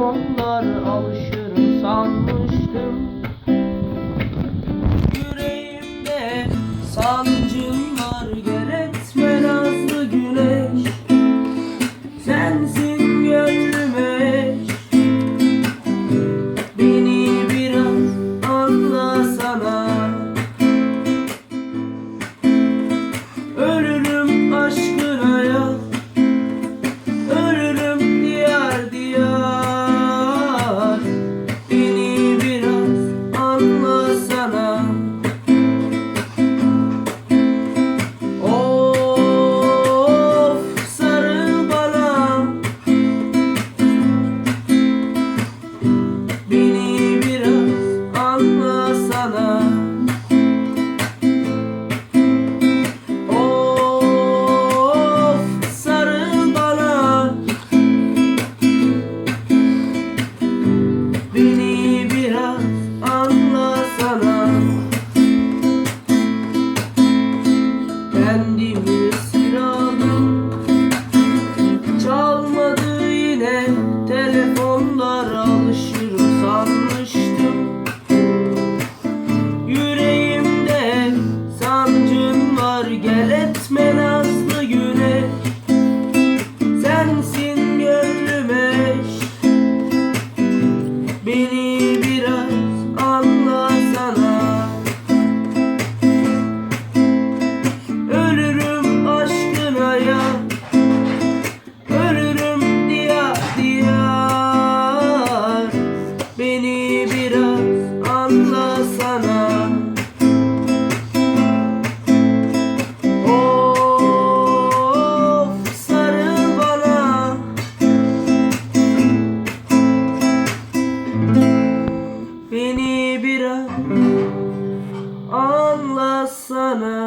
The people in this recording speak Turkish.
onlar alışır sanmıştım. Yüreğimde sancı And hür Beni biraz anlasana. Of sarıl bana. Beni biraz anlasana